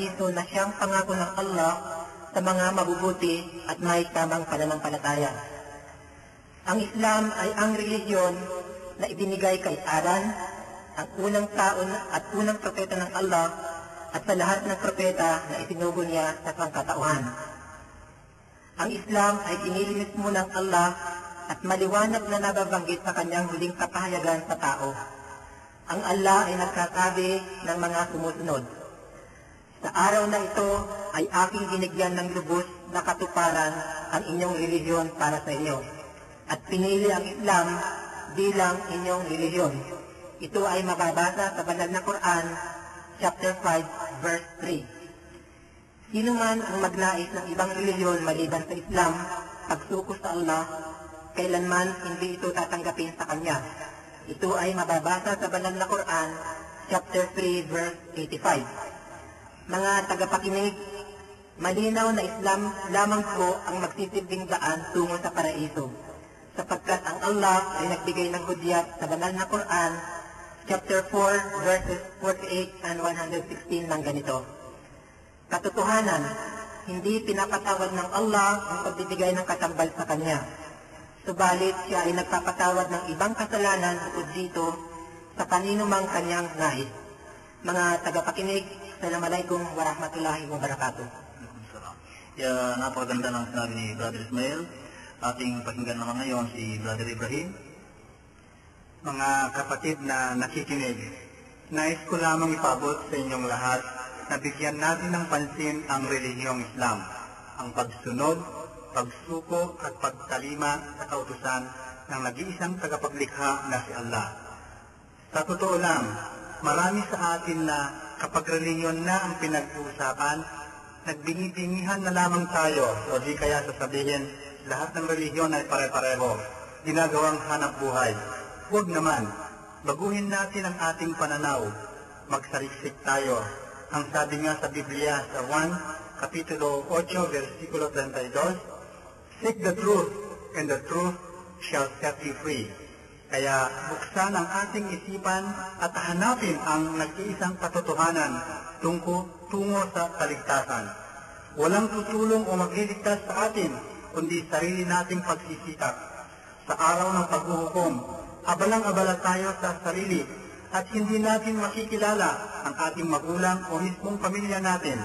paraiso na siyang pangako ng Allah sa mga mabubuti at may tamang pananampalataya. Ang Islam ay ang relihiyon na ibinigay kay Adan, ang unang taon at unang propeta ng Allah at sa lahat ng propeta na isinugo niya sa pangkatauhan. Ang Islam ay pinili mismo ng Allah at maliwanag na nababanggit sa kanyang huling kapahayagan sa tao. Ang Allah ay nagsasabi ng mga sumusunod. Sa araw na ito ay aking binigyan ng lubos na katuparan ang inyong relihiyon para sa inyo. At pinili ang Islam bilang inyong relihiyon. Ito ay mababasa sa banal na Quran, chapter 5, verse 3. Sino man ang magnais ng ibang relihiyon maliban sa Islam, pagsuko sa Allah, kailanman hindi ito tatanggapin sa Kanya. Ito ay mababasa sa banal na Quran, chapter 3, verse 85. Mga tagapakinig, malinaw na Islam lamang po ang magsisilbing daan tungo sa paraiso, sapagkat ang Allah ay nagbigay ng hudyat sa banal na Quran, chapter 4, verses 48 and 116 ng ganito. Katotohanan, hindi pinapatawad ng Allah ang pagbibigay ng katambal sa Kanya. Subalit siya ay nagpapatawad ng ibang kasalanan bukod dito sa kanino mang kanyang nais. Mga tagapakinig, Assalamualaikum warahmatullahi wabarakatuh. Kaya napakaganda ng sinabi ni Brother Ismail. Ating pakinggan naman ngayon si Brother Ibrahim. Mga kapatid na nakikinig, nais ko lamang ipabot sa inyong lahat na bigyan natin ng pansin ang relihiyong Islam, ang pagsunod, pagsuko at pagtalima sa kautusan ng nag-iisang tagapaglikha na si Allah. Sa totoo lang, marami sa atin na kapag relihiyon na ang pinag-uusapan, nagbingi-bingihan na lamang tayo o di kaya sasabihin lahat ng relihiyon ay pare-pareho, ginagawang hanap buhay. Huwag naman, baguhin natin ang ating pananaw, magsaliksik tayo. Ang sabi nga sa Biblia sa 1, Kapitulo 8, versikulo 32, Seek the truth, and the truth shall set you free. Kaya buksan ang ating isipan at hanapin ang nag-iisang katotohanan tungko, tungo sa kaligtasan. Walang tutulong o magliligtas sa atin, kundi sarili nating pagsisikap. Sa araw ng paghuhukom, abalang-abala tayo sa sarili at hindi natin makikilala ang ating magulang o mismong pamilya natin.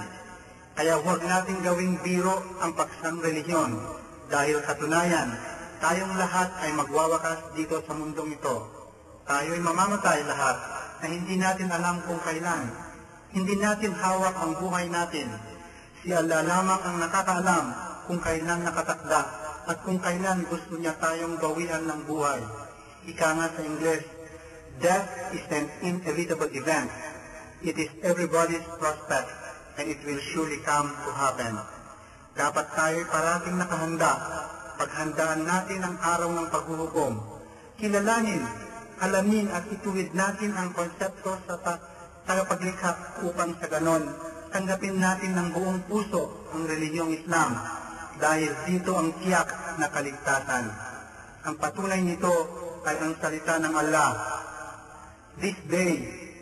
Kaya huwag natin gawing biro ang paksang relihiyon dahil katunayan, tayong lahat ay magwawakas dito sa mundong ito. Tayo ay mamamatay lahat na hindi natin alam kung kailan. Hindi natin hawak ang buhay natin. Si Allah lamang ang nakakaalam kung kailan nakatakda at kung kailan gusto niya tayong bawian ng buhay. Ika nga sa Ingles, Death is an inevitable event. It is everybody's prospect and it will surely come to happen. Dapat tayo parating nakahanda. Paghandaan natin ang araw ng paghuhukom. Kilalanin, alamin at ituwid natin ang konsepto sa ta- tagapaglikha upang sa ganon tanggapin natin ng buong puso ang relihiyong Islam dahil dito ang tiyak na kaligtasan. Ang patunay nito ay ang salita ng Allah. This day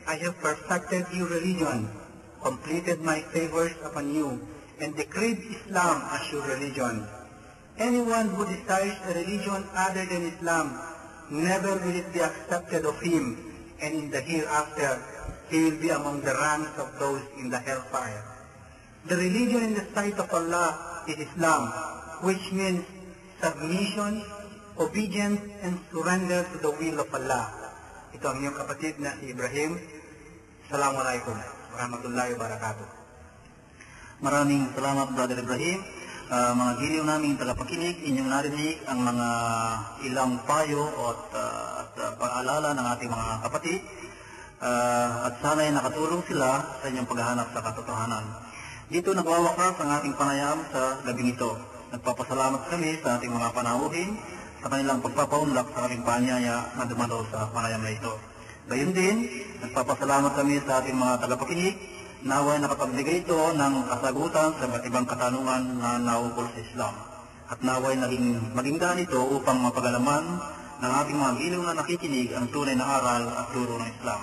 I have perfected your religion, completed my favors upon you, and decreed Islam as your religion. Anyone who desires a religion other than Islam, never will it be accepted of him, and in the hereafter, he will be among the ranks of those in the hellfire. The religion in the sight of Allah is Islam, which means submission, obedience, and surrender to the will of Allah. Ito ang iyong kapatid na si Ibrahim. Assalamualaikum warahmatullahi wabarakatuh. Maraming salamat Brother Ibrahim. Ah, mga giliw naming tagapakinig, inyong narinig ang mga ilang payo at, ah, at ah, pag-alala ng ating mga kapatid. Ah, at sana'y nakatulong sila sa inyong paghahanap sa katotohanan. Dito nagwawakas ang ating panayam sa gabing ito. Nagpapasalamat kami sa ating mga panauhin sa kanilang pagpapaunlak sa ating panyaya na dumalo sa panayam na ito. Gayun din, nagpapasalamat kami sa ating mga tagapakinig naway nakapagbigay ito ng kasagutan sa iba't ibang katanungan na naukol sa Islam. At naway naging maging ganito upang mapagalaman ng ating mga giliw na nakikinig ang tunay na aral at turo ng Islam.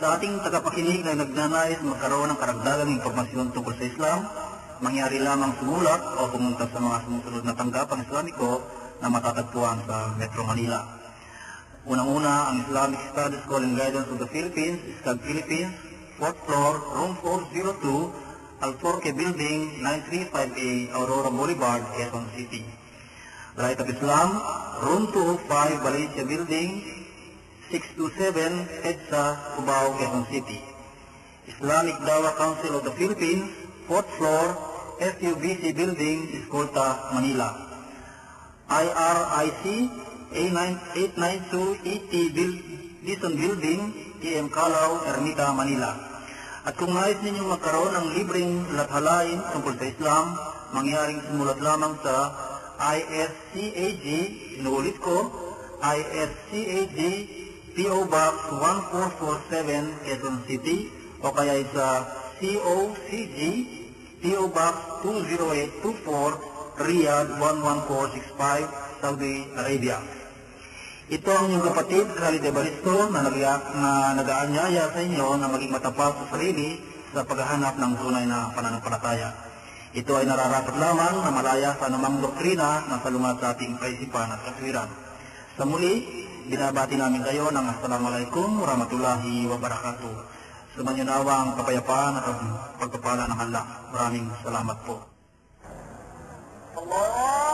Sa ating tagapakinig na nagnanais magkaroon ng karagdagang impormasyon tungkol sa Islam, mangyari lamang sumulat o pumunta sa mga sumusunod na tanggapan Islamiko na matatagpuan sa Metro Manila. Unang-una, ang Islamic Studies School and Guidance of the Philippines, ISCAG Philippines, 4th floor, room 402, Alforque Building, 935A, Aurora Boulevard, Quezon City. Light of Islam, room 205, Valencia Building, 627, EDSA, Cubao, Quezon City. Islamic Dawa Council of the Philippines, 4th floor, FUBC Building, Escolta, Manila. IRIC, A892ET Build- Dison Building, TM Calao, Ermita, Manila. At kung nais ninyong magkaroon ng libreng lathalain tungkol sa Islam, mangyaring sumulat lamang sa ISCAG, inuulit ko, ISCAG, PO Box 1447, Quezon City, o kaya sa COCG, PO Box 20824, Riyadh 11465, Saudi Arabia. Ito ang inyong kapatid, Khalid Evaristo, na, na nag-aanyaya sa inyo na maging matapat sa sarili sa paghahanap ng tunay na pananampalataya. Ito ay nararapat lamang na malaya sa anumang doktrina na salungat sa ating kaisipan at kaswiran. Sa muli, binabati namin kayo ng Assalamualaikum warahmatullahi wabarakatuh. Nawa ang kapayapaan at pagpapala ng Allah. Maraming salamat po. Allah